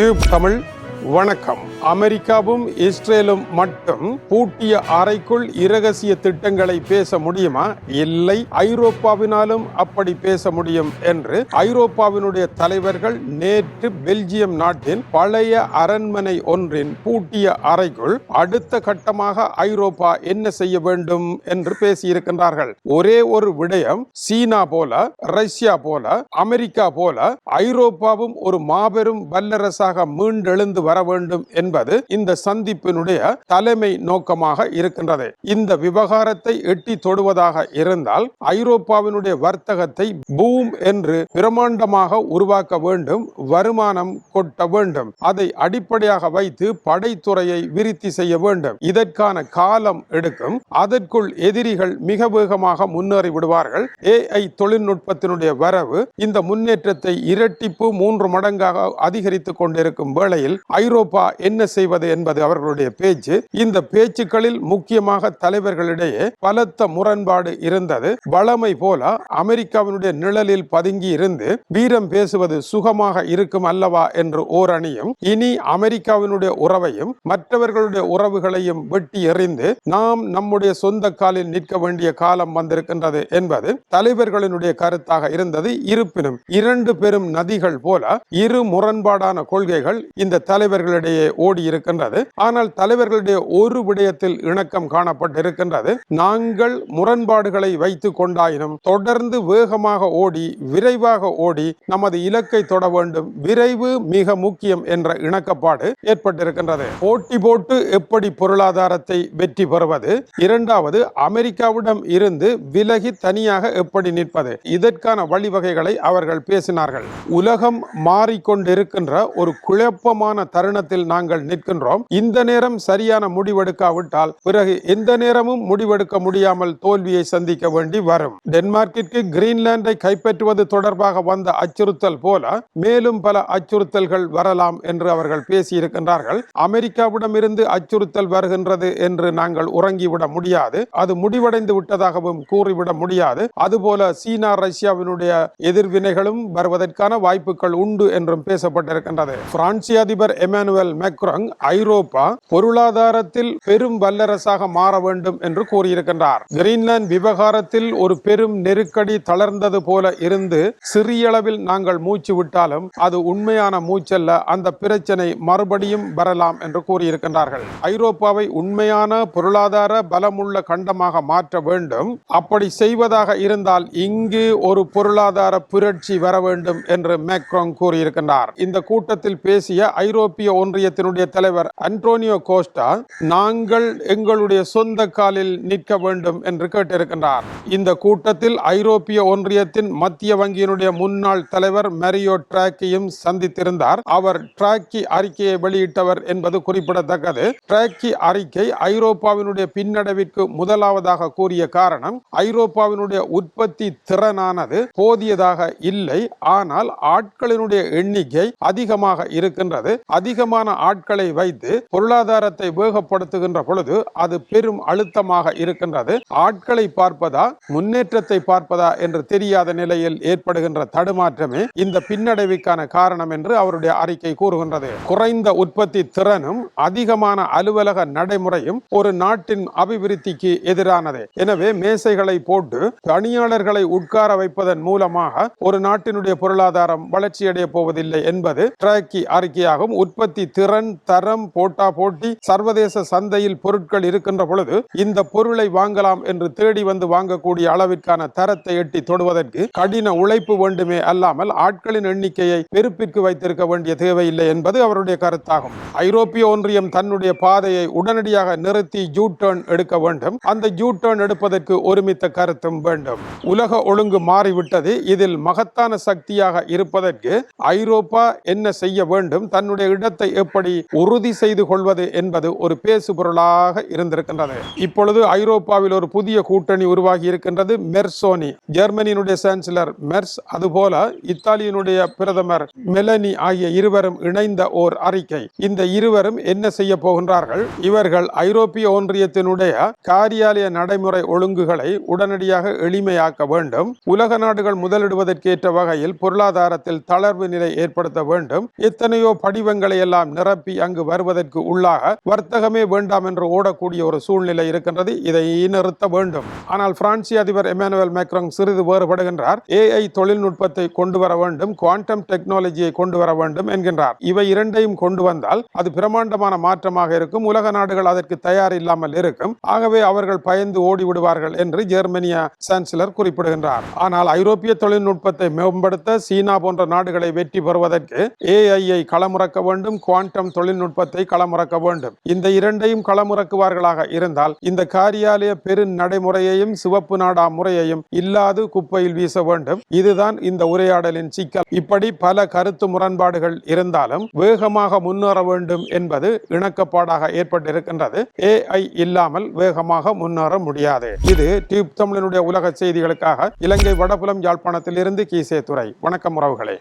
YouTube Tamil வணக்கம். அமெரிக்காவும் இஸ்ரேலும் மட்டும் பூட்டிய அறைக்குள் இரகசிய திட்டங்களை பேச முடியுமா? இல்லை ஐரோப்பாவினாலும் அப்படி பேச முடியும் என்று ஐரோப்பாவினுடைய தலைவர்கள் நேற்று பெல்ஜியம் நாட்டின் பழைய அரண்மனை ஒன்றின் பூட்டிய அறைக்குள் அடுத்த கட்டமாக ஐரோப்பா என்ன செய்ய வேண்டும் என்று பேசியிருக்கின்றார்கள். ஒரே ஒரு விடயம் சீனா போல ரஷ்யா போல அமெரிக்கா போல ஐரோப்பாவும் ஒரு மாபெரும் வல்லரசாக மீண்டெழுந்து வர வேண்டும் என்பது இந்த சந்திப்பினுடைய தலைமை நோக்கமாக இருக்கின்றது. இந்த விவகாரத்தை எட்டி தொடுவதாக இருந்தால் ஐரோப்பாவினுடைய வர்த்தகத்தை பூம் என்று பிரமாண்டமாக உருவாக்க வேண்டும் வருமானம் கொட்ட வேண்டும். அதை அடிப்படையாக வைத்து படைத்துறையை விருத்தி செய்ய வேண்டும். இதற்கான காலம் எடுக்கும். அதற்குள் எதிரிகள் மிக வேகமாக முன்னேறி விடுவார்கள். ஏஐ தொழில்நுட்பத்தினுடைய வரவு இந்த முன்னேற்றத்தை இரட்டிப்பு மூன்று மடங்காக அதிகரித்துக் கொண்டிருக்கும் வேளையில் ஐரோப்பா என்ன என்ன செய்வது என்பது அவர்களுடைய பேச்சு. இந்த பேச்சுக்களில் முக்கியமாக தலைவர்களிடையே பலத்த முரண்பாடு இருந்தது. வளமை போல அமெரிக்காவினுடைய நிழலில் பதுங்கி இருந்து வீரம் பேசுவது சுகமாக இருக்கும் அல்லவா என்று ஓரணியும் இனி அமெரிக்காவினுடைய உறவையும் மற்றவர்களுடைய உறவுகளையும் வெட்டி எறிந்து நாம் நம்முடைய சொந்த காலில் நிற்க வேண்டிய காலம் வந்திருக்கின்றது என்பது தலைவர்களினுடைய கருத்தாக இருந்தது. இருப்பினும் இரண்டு பெரும் நதிகள் போல இரு முரண்பாடான கொள்கைகள் இந்த தலைவர்களிடையே ஓ ஓடி இருக்கின்றது. ஆனால் தலைவர்களுடைய ஒரு விடயத்தில் இணக்கம் காணப்பட்டிருக்கின்றது. நாங்கள் முரண்பாடுகளை வைத்துக் கொண்டாயினும் தொடர்ந்து வேகமாக ஓடி விரைவாக ஓடி நமது இலக்கை தொட வேண்டும். விரைவு மிக முக்கியம் என்ற இணக்கப்பாடு ஏற்பட்டிருக்கின்றது. போட்டி போட்டு எப்படி பொருளாதாரத்தை வெற்றி பெறுவது? இரண்டாவது அமெரிக்காவிடம் இருந்து விலகி தனியாக எப்படி நிற்பது? இதற்கான வழிவகைகளை அவர்கள் பேசினார்கள். உலகம் மாறிக்கொண்டிருக்கின்ற ஒரு குழப்பமான தருணத்தில் நாங்கள் நிற்கின்றோம். இந்த நேரம் சரியான முடிவெடுக்காவிட்டால் பிறகு எந்த நேரமும் முடிவெடுக்க முடியாமல் தோல்வியை சந்திக்க வேண்டி வரும். டென்மார்க்கிற்கு கிரீன்லாண்டை கைப்பற்றுவது தொடர்பாக வந்த அச்சுறுத்தல் போல மேலும் பல அச்சுறுத்தல்கள் வரலாம் என்று அவர்கள் பேசியிருக்கின்றார்கள். அமெரிக்காவிடம் இருந்து அச்சுறுத்தல் வருகின்றது என்று நாங்கள் உறங்கிவிட முடியாது. அது முடிவடைந்து விட்டதாகவும் கூறிவிட முடியாது. அதுபோல சீனா ரஷ்யாவினுடைய எதிர்வினைகளும் வருவதற்கான வாய்ப்புகள் உண்டு என்றும் பேசப்பட்டிருக்கின்றது. பிரான்சி அதிபர் எமானுவல் மேக்ரோங் ஐரோப்பா பொருளாதாரத்தில் பெரும் வல்லரசாக மாற வேண்டும் என்று கூறியிருக்கின்றார். கிரீன்லாந்து விவகாரத்தில் ஒரு பெரும் நெருக்கடி தளர்ந்தது போல இருந்து சிறியளவில் நாங்கள் மூச்சு விட்டாலும் அது உண்மையான மூச்சல்ல அந்த பிரச்சனை மறுபடியும் வரலாம் என்று கூறியிருக்கின்றார்கள். ஐரோப்பாவை உண்மையான பொருளாதார பலமுள்ள கண்டமாக மாற்ற வேண்டும். அப்படி செய்வதாக இருந்தால் இங்கு ஒரு பொருளாதார புரட்சி வர வேண்டும் என்று மேக்ரோங் கூறியிருக்கின்றார். இந்த கூட்டத்தில் பேசிய ஐரோப்பிய ஒன்றியத்தினுடைய தலைவர் அன்டோனியோ கோஸ்டா நாங்கள் எங்களுடைய சொந்த காலில் நிற்க வேண்டும் என்று கேட்டிருக்கின்றார். இந்த கூட்டத்தில் ஐரோப்பிய ஒன்றியத்தின் மத்திய வங்கியினுடைய முன்னாள் தலைவர் மரியோ டிராக்கியும் சந்தித்திருந்தார். அவர் டிராக்கி அறிக்கையை வெளியிட்டவர் என்பது குறிப்பிடத்தக்கது. டிராக்கி அறிக்கை ஐரோப்பாவினுடைய பின்னடைவிற்கு முதலாவதாக கூறிய காரணம் ஐரோப்பாவினுடைய உற்பத்தி திறனானது போதியதாக இல்லை. ஆனால் ஆட்களினுடைய எண்ணிக்கை அதிகமாக இருக்கின்றது. அதிகமான ஆட்கள் வைத்து பொருளாதாரத்தை வேகப்படுத்துகின்ற பொழுது அது பெரும் அழுத்தமாக இருக்கின்றது. ஆட்களை பார்ப்பதா முன்னேற்றத்தை பார்ப்பதா என்று தெரியாத நிலையில் ஏற்படுகின்ற தடுமாற்றமே இந்த பின்னடைவுக்கான காரணம் என்று அவருடைய அறிக்கை கூறுகின்றது. குறைந்த உற்பத்தி திறனும் அதிகமான அலுவலக நடைமுறையும் ஒரு நாட்டின் அபிவிருத்திக்கு எதிரானது. எனவே மேசைகளை போட்டு பணியாளர்களை உட்கார வைப்பதன் மூலமாக ஒரு நாட்டினுடைய பொருளாதாரம் வளர்ச்சியடைய போவதில்லை என்பது டிராக்கி அறிக்கையாகும் உற்பத்தி திறன் தரம் போட்டா போட்டி சர்வதேச சந்தையில் பொருட்கள் இருக்கின்ற பொழுது இந்த பொருளை வாங்கலாம் என்று தேடி வந்து வாங்கக்கூடிய அளவிற்கான தரத்தை எட்டி தொடுவதற்கு கடின உழைப்பு வேண்டுமே அல்லாமல் ஆட்களின் எண்ணிக்கையை பெருப்பிற்கு வைத்திருக்க வேண்டிய தேவையில்லை என்பது அவருடைய கருத்தாகும். ஐரோப்பிய ஒன்றியம் தன்னுடைய பாதையை உடனடியாக நிறுத்தி ஜூ டேர்ன் எடுக்க வேண்டும். அந்த ஜூ டேர்ன் எடுப்பதற்கு ஒருமித்த கருத்தும் வேண்டும். உலக ஒழுங்கு மாறிவிட்டது. இதில் மகத்தான சக்தியாக இருப்பதற்கு ஐரோப்பா என்ன செய்ய வேண்டும்? தன்னுடைய இடத்தை எப்படி உறுதி செய்து கொள்வது என்பது ஒரு பேசு பொருளாக இருந்திருக்கின்றது. இப்பொழுது ஐரோப்பாவில் ஒரு புதிய கூட்டணி உருவாகி இருக்கின்றது மெர்சோனி. ஜெர்மனியினுடைய சான்சலர் மெர்ஸ் அதுபோல இத்தாலியினுடைய பிரதமர் மெலனி ஆகிய இருவரும் இணைந்த ஓர் அறிக்கை. இந்த இருவரும் என்ன செய்ய போகின்றார்கள்? இவர்கள் ஐரோப்பிய ஒன்றியத்தினுடைய காரியாலய நடைமுறை ஒழுங்குகளை உடனடியாக எளிமையாக்க வேண்டும். உலக நாடுகள் முதலிடுவதற்கேற்ற வகையில் பொருளாதாரத்தில் தளர்வு நிலை ஏற்படுத்த வேண்டும். எத்தனையோ படிவங்களை எல்லாம் நிரப்பி அங்கு வருவதற்கு உள்ளாக வர்த்தகமே வேண்டாம் என்று ஓடக்கூடிய ஒரு சூழ்நிலை இருக்கின்றது. இதை நிறுத்த வேண்டும். ஆனால் பிரான்சிய அதிபர் எமானுவல் மேக்ரோங் சிறிது வேறுபடுகின்றார். ஏஐ தொழில்நுட்பத்தை கொண்டு வர வேண்டும் குவாண்டம் டெக்னாலஜியை கொண்டு வர வேண்டும் என்கின்றார். இவை இரண்டையும் கொண்டு வந்தால் அது பிரமாண்டமான மாற்றமாக இருக்கும். உலக நாடுகள் அதற்கு தயார் இல்லாமல் இருக்கும். ஆகவே அவர்கள் பயந்து ஓடிவிடுவார்கள் என்று ஜெர்மனிய சான்சலர் குறிப்பிடுகின்றார். ஆனால் ஐரோப்பிய தொழில்நுட்பத்தை மேம்படுத்த சீனா போன்ற நாடுகளை வெற்றி பெறுவதற்கு ஏஐயை களமிறக்க வேண்டும். குவாண்டம் தொழில்நுட்பத்தை களமிறக்க வேண்டும். இந்த இரண்டையும் களமிறக்குவார்களாக இருந்தால் இந்த காரியாலய பெரு நடைமுறையையும் சிவப்பு நாடா முறையையும் இல்லாது குப்பையில் வீச வேண்டும். இதுதான் இந்த உரையாடலின் சிக்கல். இப்படி பல கருத்து முரண்பாடுகள் இருந்தாலும் வேகமாக முன்னேற வேண்டும் என்பது இணக்கப்பாடாக ஏற்பட்டிருக்கின்றது. ஏஐ இல்லாமல் வேகமாக முன்னேற முடியாது. இது டியூப் தமிழனுடைய உலக செய்திகளுக்காக இலங்கை வடபுலம் யாழ்ப்பாணத்தில் இருந்து கீசே துறை வணக்கம் உறவுகளே.